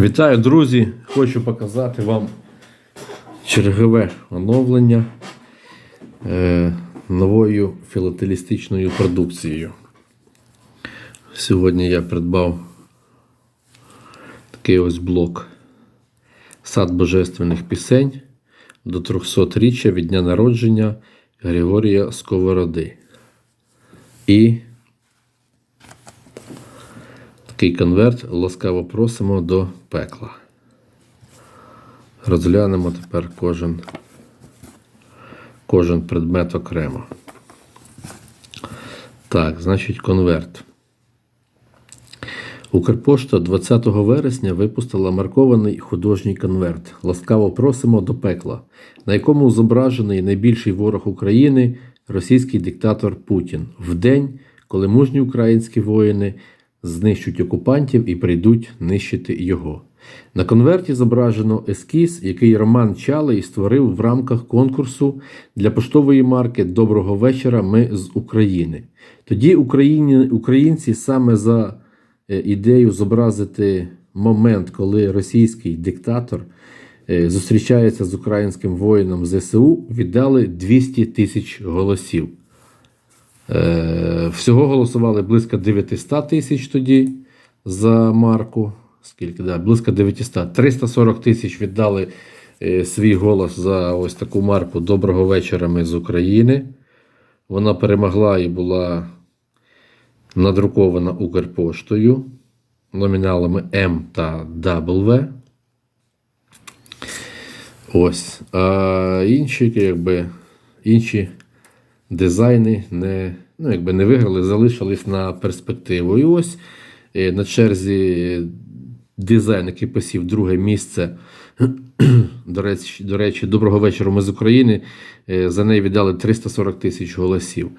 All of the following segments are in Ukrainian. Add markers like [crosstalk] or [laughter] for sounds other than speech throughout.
Вітаю, друзі! Хочу показати вам чергове оновлення е, новою філателістичною продукцією. Сьогодні я придбав такий ось блок Сад Божественних пісень до 300-річчя від дня народження Григорія Сковороди. І Такий конверт ласкаво просимо до пекла. Розглянемо тепер кожен, кожен предмет окремо. Так, значить, конверт. Укрпошта 20 вересня випустила маркований художній конверт. Ласкаво просимо до пекла, на якому зображений найбільший ворог України російський диктатор Путін в день, коли мужні українські воїни знищать окупантів і прийдуть нищити його. На конверті зображено ескіз, який Роман Чалий створив в рамках конкурсу для поштової марки Доброго вечора. Ми з України. Тоді українці саме за е, ідею зобразити момент, коли російський диктатор е, зустрічається з українським воїном ЗСУ, віддали 200 тисяч голосів. Е, Всього голосували близько 900 тисяч тоді за марку. Скільки? Да, близько 900. 340 тисяч віддали е, свій голос за ось таку марку Доброго вечора ми з України. Вона перемогла і була надрукована Укрпоштою номіналами М та W. Ось. А інші, якби, інші дизайни не, ну, якби не виграли, залишились на перспективу. І ось е, на черзі дизайн, який посів друге місце. [clears throat] До речі, до речі, доброго вечора ми з України. Е, За неї віддали 340 тисяч голосів.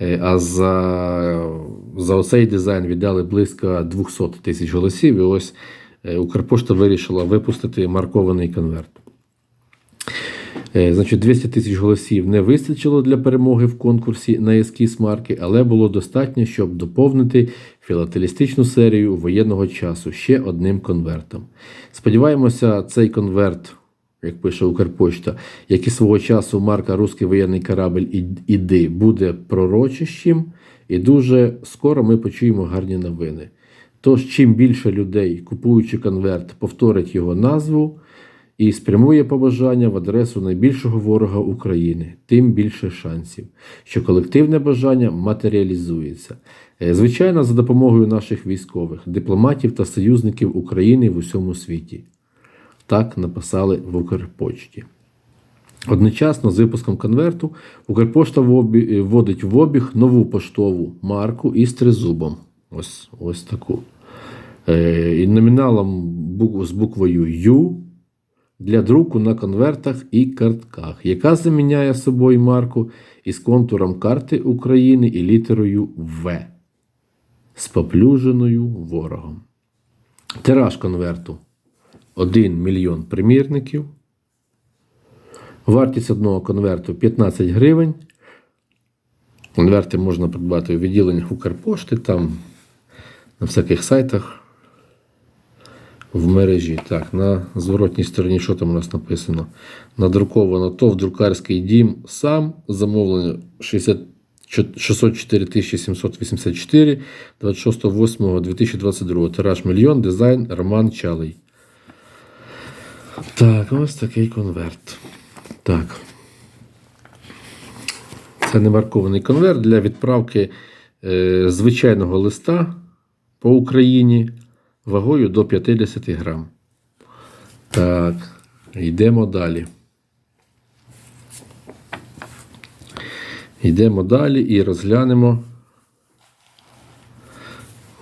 Е, А за, за оцей дизайн віддали близько 200 тисяч голосів. І ось е, Укрпошта вирішила випустити маркований конверт. Е, Значить, 200 тисяч голосів не вистачило для перемоги в конкурсі на ескіз марки, але було достатньо, щоб доповнити філателістичну серію воєнного часу ще одним конвертом. Сподіваємося, цей конверт, як пише Укрпочта, як і свого часу марка Руський воєнний корабль іди буде пророчищем, і дуже скоро ми почуємо гарні новини. Тож, чим більше людей, купуючи конверт, повторить його назву і спрямує побажання в адресу найбільшого ворога України, тим більше шансів, що колективне бажання матеріалізується. Е, Звичайно, за допомогою наших військових, дипломатів та союзників України в усьому світі. Так написали в Укрпочті. Одночасно з випуском конверту Укрпошта е, вводить в обіг нову поштову марку із тризубом. Ось, ось таку. Е, І номіналом з буквою Ю для друку на конвертах і картках, яка заміняє собою марку із контуром карти України і літерою В з поплюженою ворогом. Тираж конверту 1 мільйон примірників. Вартість одного конверту 15 гривень. Конверти можна придбати у відділеннях Укрпошти, там на всяких сайтах в мережі. Так, на зворотній стороні, що там у нас написано? Надруковано ТОВ Друкарський дім сам. Замовлення 60 604 784 26.08.2022. Тираж мільйон, дизайн Роман Чалий. Так, ось такий конверт. Так. Це не маркований конверт для відправки е, звичайного листа по Україні вагою до 50 грам. Так, йдемо далі. Йдемо далі і розглянемо.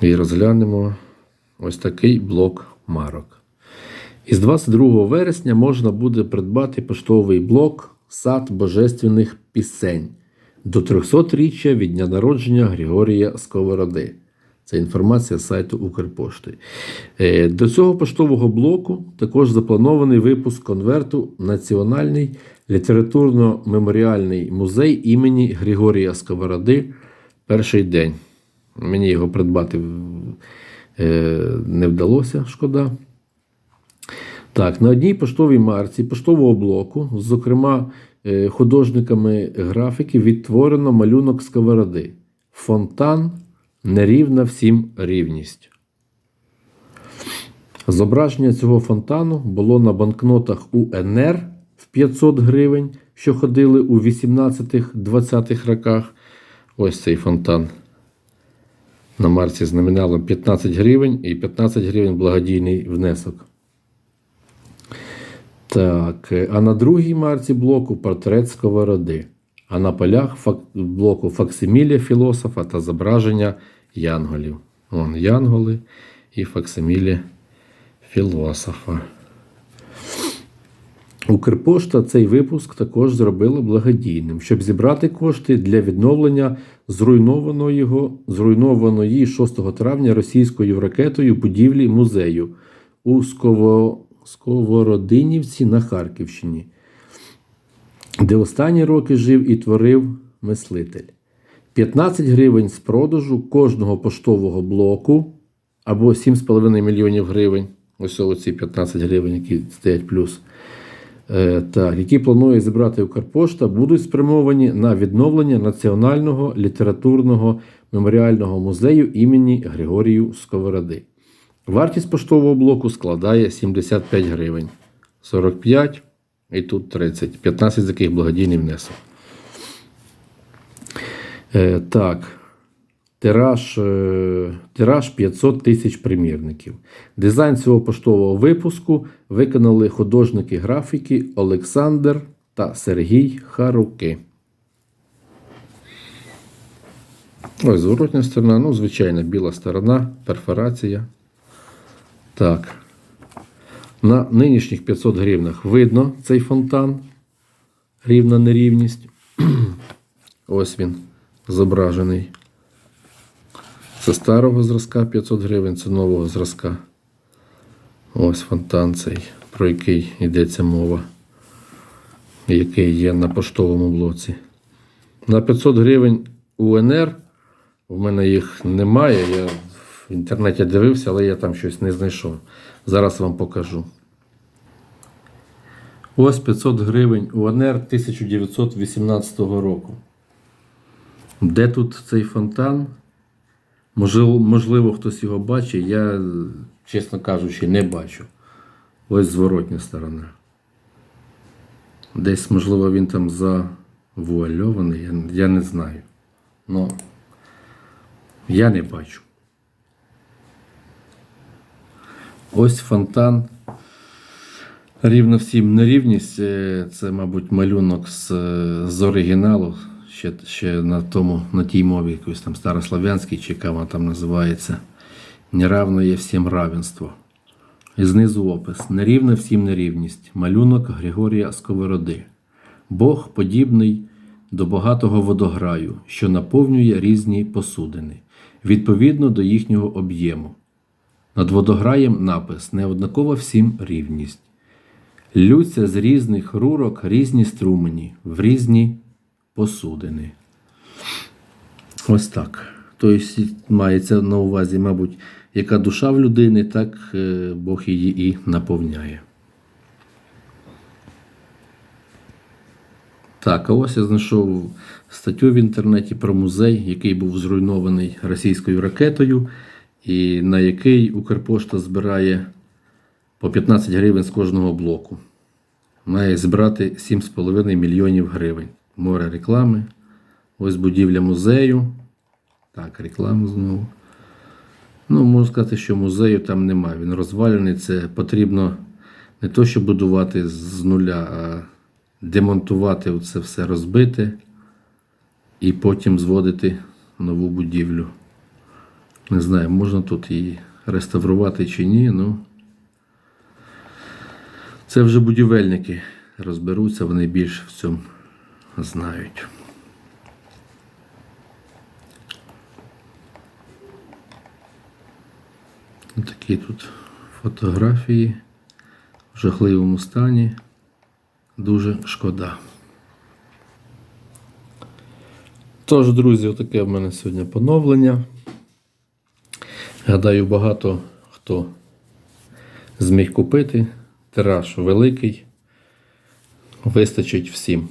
І розглянемо ось такий блок марок. Із 22 вересня можна буде придбати поштовий блок Сад Божественних пісень до 300-річчя від дня народження Григорія Сковороди. Це інформація з сайту Укрпошти. Е, До цього поштового блоку також запланований випуск конверту Національний літературно-меморіальний музей імені Григорія Сковороди. Перший день. Мені його придбати е, не вдалося, шкода. Так, на одній поштовій марці поштового блоку, зокрема е, художниками графіки, відтворено малюнок сковороди. Фонтан нерівна всім рівність. Зображення цього фонтану було на банкнотах УНР в 500 гривень, що ходили у 18-20 роках. Ось цей фонтан. На марці з номіналом 15 гривень і 15 гривень благодійний внесок. Так, е, а на другій марці блоку портрет сковороди. А на полях блоку факсимілія філософа та зображення янголів. Вон янголи і факсимілі філософа. Укрпошта цей випуск також зробила благодійним, щоб зібрати кошти для відновлення зруйнованої, зруйнованої 6 травня російською ракетою будівлі музею у Сково, Сковородинівці на Харківщині, де останні роки жив і творив мислитель. 15 гривень з продажу кожного поштового блоку або 7,5 мільйонів гривень. Ось оці 15 гривень, які стоять плюс. Е, так, які планує зібрати Укрпошта, будуть спрямовані на відновлення Національного літературного меморіального музею імені Григорію Сковороди. Вартість поштового блоку складає 75 гривень, 45 і тут 30, 15 з яких благодійний внесок. Е, так. Тираж, е, тираж 500 тисяч примірників. Дизайн цього поштового випуску виконали художники графіки Олександр та Сергій Харуки. Ось зворотня сторона, ну, звичайна біла сторона, перфорація. Так. На нинішніх 500 гривнах видно цей фонтан. Рівна нерівність. [clears throat] Ось він зображений. Це старого зразка 500 гривень, це нового зразка. Ось фонтан цей, про який йдеться мова, який є на поштовому блоці. На 500 гривень УНР. У мене їх немає. Я в інтернеті дивився, але я там щось не знайшов. Зараз вам покажу. Ось 500 гривень УНР 1918 року. Де тут цей фонтан? Можливо, можливо, хтось його бачить, я, чесно кажучи, не бачу. Ось зворотня сторона. Десь, можливо, він там завуальований, я, я не знаю. Ну, я не бачу. Ось фонтан. Рівно всім нерівність. Е, Це, мабуть, малюнок з, з оригіналу. Ще, ще на тому, на тій мові, якийсь там старослов'янський, чи яка вона там називається. Неравно є всім равенство. І знизу опис. Нерівна всім нерівність. Малюнок Григорія Сковороди. Бог подібний до багатого водограю, що наповнює різні посудини, відповідно до їхнього об'єму. Над водограєм напис неоднакова всім рівність. Лються з різних рурок різні струмені, в різні посудини. Ось так. Тобто мається на увазі, мабуть, яка душа в людини, так е, Бог її і наповняє. Так, а ось я знайшов статтю в інтернеті про музей, який був зруйнований російською ракетою, і на який Укрпошта збирає по 15 гривень з кожного блоку. Має збирати 7,5 мільйонів гривень. Море реклами. Ось будівля музею. Так, реклама знову. Ну, можу сказати, що музею там немає. Він розвалений. Це потрібно не то, щоб будувати з нуля, а демонтувати це все розбите і потім зводити нову будівлю. Не знаю, можна тут її реставрувати чи ні, ну це вже будівельники розберуться, вони більше в цьому знають. Такі тут фотографії в жахливому стані. Дуже шкода. Тож, друзі, отаке в мене сьогодні поновлення. Гадаю, багато хто зміг купити тираж великий, вистачить всім.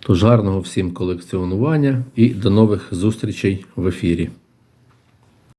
Тож гарного всім колекціонування і до нових зустрічей в ефірі.